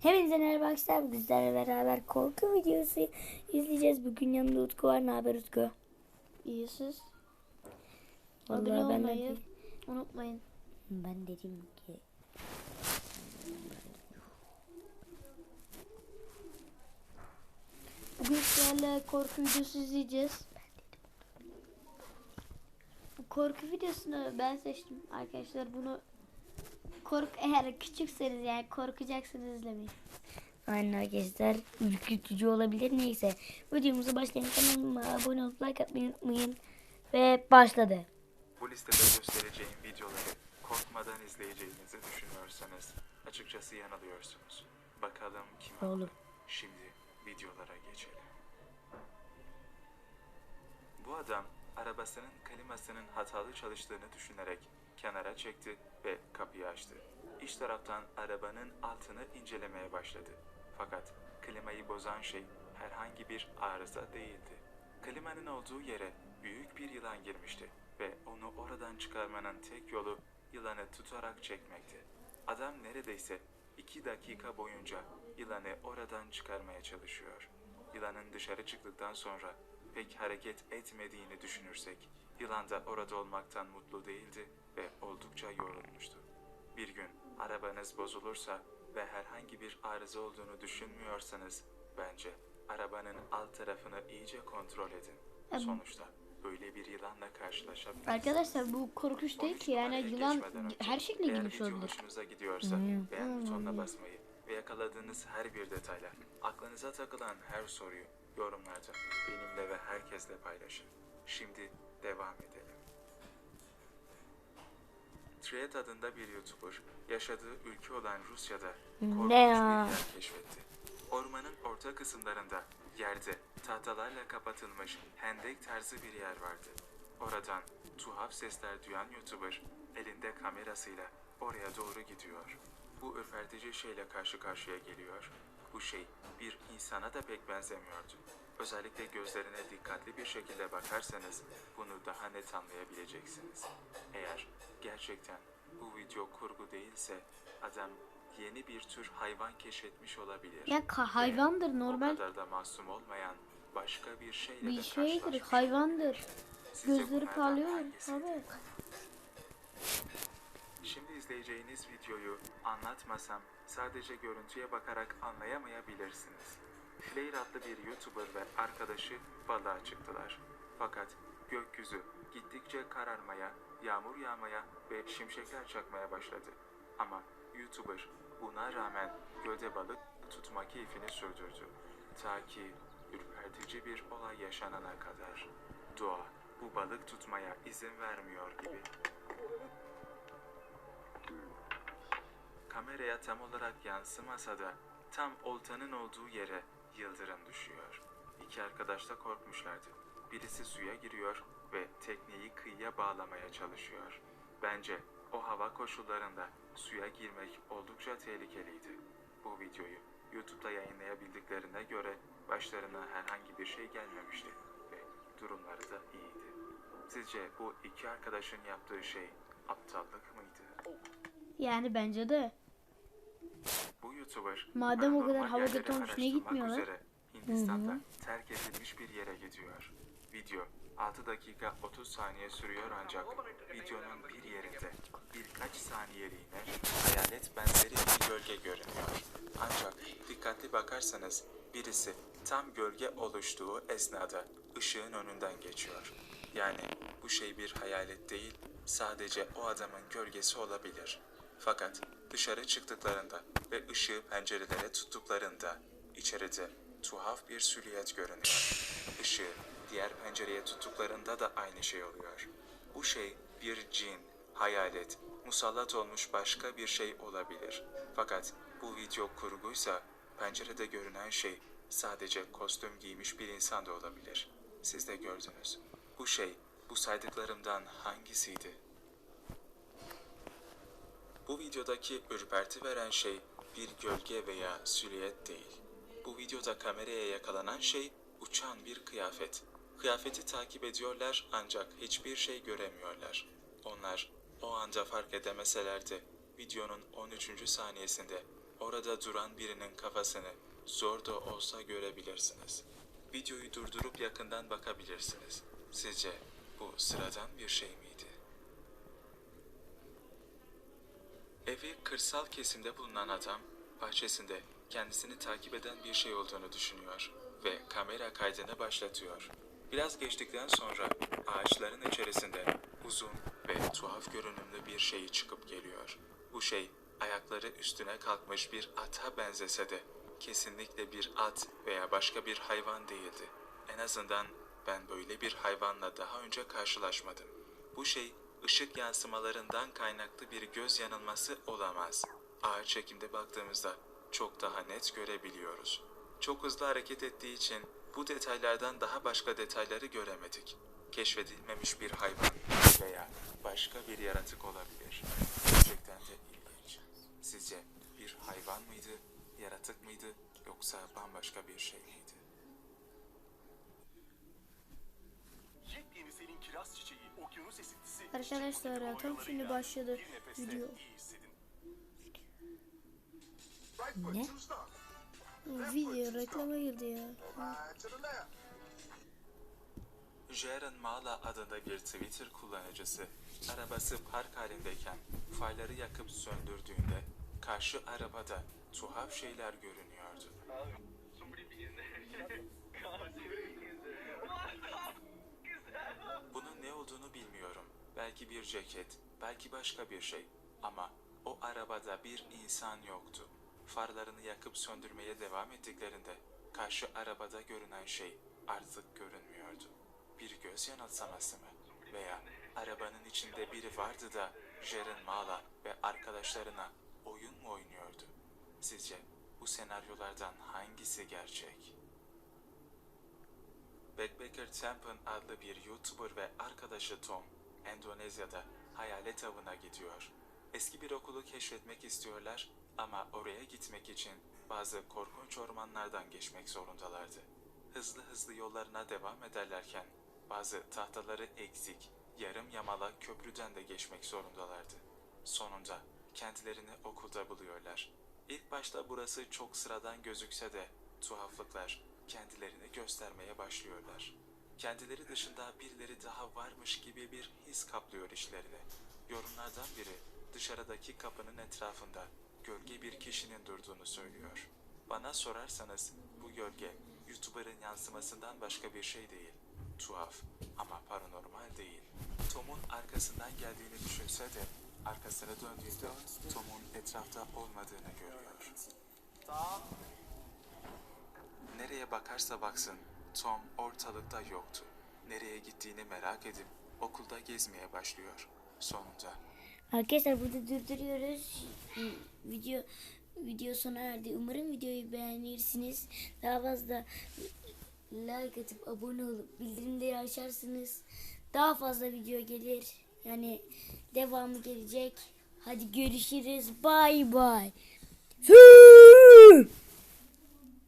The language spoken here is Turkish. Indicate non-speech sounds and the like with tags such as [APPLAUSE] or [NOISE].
Hepinize merhaba arkadaşlar. Bizlerle beraber korku videosu izleyeceğiz. Bugün yanımda Utku var. Ne haber Utku? İyi siz. Abone Vallahi ben de olmayı unutmayın. ben dedim ki Bugün sizlerle korku videosu izleyeceğiz. Bu korku videosunu ben seçtim arkadaşlar. Bunu kork eğer küçükseniz yani korkacaksınız izlemeyin. Aynen arkadaşlar ürkütücü olabilir neyse. Videomuza başlayalım. Kanalıma abone olup like atmayı unutmayın. Ve başladı. Bu listede göstereceğim videoları korkmadan izleyeceğinizi düşünüyorsanız açıkçası yanılıyorsunuz. Bakalım kim Oğlum. Şimdi videolara geçelim. Bu adam arabasının klimasının hatalı çalıştığını düşünerek kenara çekti ve kapıyı açtı. İç taraftan arabanın altını incelemeye başladı. Fakat klimayı bozan şey herhangi bir arıza değildi. Klimanın olduğu yere büyük bir yılan girmişti ve onu oradan çıkarmanın tek yolu yılanı tutarak çekmekti. Adam neredeyse iki dakika boyunca yılanı oradan çıkarmaya çalışıyor. Yılanın dışarı çıktıktan sonra pek hareket etmediğini düşünürsek, yılan da orada olmaktan mutlu değildi ve oldukça yorulmuştu. Bir gün arabanız bozulursa ve herhangi bir arıza olduğunu düşünmüyorsanız bence arabanın alt tarafını iyice kontrol edin. Em- Sonuçta böyle bir yılanla karşılaşabilirsiniz. Arkadaşlar bu korkunç değil ki yani yılan her şekilde eğer girmiş video olabilir. hoşunuza gidiyorsa beğen butonuna basmayı ve yakaladığınız her bir detayla aklınıza takılan her soruyu yorumlarda benimle ve herkesle paylaşın. Şimdi devam edelim. Triad adında bir YouTuber yaşadığı ülke olan Rusya'da korkunç bir yer keşfetti. Ormanın orta kısımlarında yerde tahtalarla kapatılmış hendek tarzı bir yer vardı. Oradan tuhaf sesler duyan YouTuber elinde kamerasıyla oraya doğru gidiyor. Bu ürpertici şeyle karşı karşıya geliyor. Bu şey bir insana da pek benzemiyordu. Özellikle gözlerine dikkatli bir şekilde bakarsanız bunu daha net anlayabileceksiniz. Eğer gerçekten bu video kurgu değilse adam yeni bir tür hayvan keşfetmiş olabilir. Ya ka- Ve hayvandır, O normal kadar da masum olmayan başka bir şeyle bir de şeydir, karşılaşmış hayvandır. Sizce Gözleri bunlardan parlıyor hangisiydi? tabii. Şimdi izleyeceğiniz videoyu anlatmasam sadece görüntüye bakarak anlayamayabilirsiniz. Flair adlı bir YouTuber ve arkadaşı balığa çıktılar. Fakat gökyüzü gittikçe kararmaya, yağmur yağmaya ve şimşekler çakmaya başladı. Ama YouTuber buna rağmen gölde balık tutma keyfini sürdürdü. Ta ki ürpertici bir olay yaşanana kadar. Doğa bu balık tutmaya izin vermiyor gibi. Kameraya tam olarak yansımasa da tam oltanın olduğu yere yıldırım düşüyor. İki arkadaş da korkmuşlardı. Birisi suya giriyor ve tekneyi kıyıya bağlamaya çalışıyor. Bence o hava koşullarında suya girmek oldukça tehlikeliydi. Bu videoyu YouTube'da yayınlayabildiklerine göre başlarına herhangi bir şey gelmemişti ve durumları da iyiydi. Sizce bu iki arkadaşın yaptığı şey aptallık mıydı? Yani bence de. Madem o kadar paranormal hava yerleri kötü olmuş, niye gitmiyorlar? üzere Hindistan'da terk edilmiş bir yere gidiyor. Video 6 dakika 30 saniye sürüyor ancak videonun bir yerinde birkaç saniyeliğine hayalet benzeri bir gölge görünüyor. Ancak dikkatli bakarsanız birisi tam gölge oluştuğu esnada ışığın önünden geçiyor. Yani bu şey bir hayalet değil, sadece o adamın gölgesi olabilir. Fakat dışarı çıktıklarında ve ışığı pencerelere tuttuklarında içeride tuhaf bir silüet görünüyor. Işığı diğer pencereye tuttuklarında da aynı şey oluyor. Bu şey bir cin, hayalet, musallat olmuş başka bir şey olabilir. Fakat bu video kurguysa pencerede görünen şey sadece kostüm giymiş bir insan da olabilir. Siz de gördünüz. Bu şey bu saydıklarımdan hangisiydi? Bu videodaki ürperti veren şey bir gölge veya silüet değil. Bu videoda kameraya yakalanan şey uçan bir kıyafet. Kıyafeti takip ediyorlar ancak hiçbir şey göremiyorlar. Onlar o anda fark edemeseler de videonun 13. saniyesinde orada duran birinin kafasını zor da olsa görebilirsiniz. Videoyu durdurup yakından bakabilirsiniz. Sizce bu sıradan bir şey miydi? Evi kırsal kesimde bulunan adam bahçesinde kendisini takip eden bir şey olduğunu düşünüyor ve kamera kaydını başlatıyor. Biraz geçtikten sonra ağaçların içerisinde uzun ve tuhaf görünümlü bir şey çıkıp geliyor. Bu şey ayakları üstüne kalkmış bir ata benzese de kesinlikle bir at veya başka bir hayvan değildi. En azından ben böyle bir hayvanla daha önce karşılaşmadım. Bu şey ışık yansımalarından kaynaklı bir göz yanılması olamaz. Ağır çekimde baktığımızda çok daha net görebiliyoruz. Çok hızlı hareket ettiği için bu detaylardan daha başka detayları göremedik. Keşfedilmemiş bir hayvan veya başka bir yaratık olabilir. Gerçekten de ilginç. Sizce bir hayvan mıydı, yaratık mıydı yoksa bambaşka bir şey miydi? Kiraz çiçeği, okyanus esintisi. Arkadaşlar, tam şimdi başladı video. Ne? Video reklama girdi ya. Jaren Mala adında bir Twitter kullanıcısı arabası park halindeyken farları yakıp söndürdüğünde karşı arabada tuhaf şeyler görünüyordu. [LAUGHS] olduğunu bilmiyorum. Belki bir ceket, belki başka bir şey. Ama o arabada bir insan yoktu. Farlarını yakıp söndürmeye devam ettiklerinde karşı arabada görünen şey artık görünmüyordu. Bir göz yanılsaması mı? Veya arabanın içinde biri vardı da Jaren Mala ve arkadaşlarına oyun mu oynuyordu? Sizce bu senaryolardan hangisi gerçek? Backpacker Champion adlı bir YouTuber ve arkadaşı Tom, Endonezya'da hayalet avına gidiyor. Eski bir okulu keşfetmek istiyorlar ama oraya gitmek için bazı korkunç ormanlardan geçmek zorundalardı. Hızlı hızlı yollarına devam ederlerken bazı tahtaları eksik, yarım yamala köprüden de geçmek zorundalardı. Sonunda kendilerini okulda buluyorlar. İlk başta burası çok sıradan gözükse de tuhaflıklar kendilerini göstermeye başlıyorlar. Kendileri dışında birileri daha varmış gibi bir his kaplıyor işlerini. Yorumlardan biri dışarıdaki kapının etrafında gölge bir kişinin durduğunu söylüyor. Bana sorarsanız bu gölge YouTuber'ın yansımasından başka bir şey değil. Tuhaf ama paranormal değil. Tom'un arkasından geldiğini düşünse de arkasını döndüğünde Tom'un etrafta olmadığını görüyor. Nereye bakarsa baksın Tom ortalıkta yoktu. Nereye gittiğini merak edip okulda gezmeye başlıyor. Sonunda Arkadaşlar burada durduruyoruz. Video video sona erdi. Umarım videoyu beğenirsiniz. Daha fazla like atıp abone olup bildirimleri açarsınız. Daha fazla video gelir. Yani devamı gelecek. Hadi görüşürüz. Bay bay.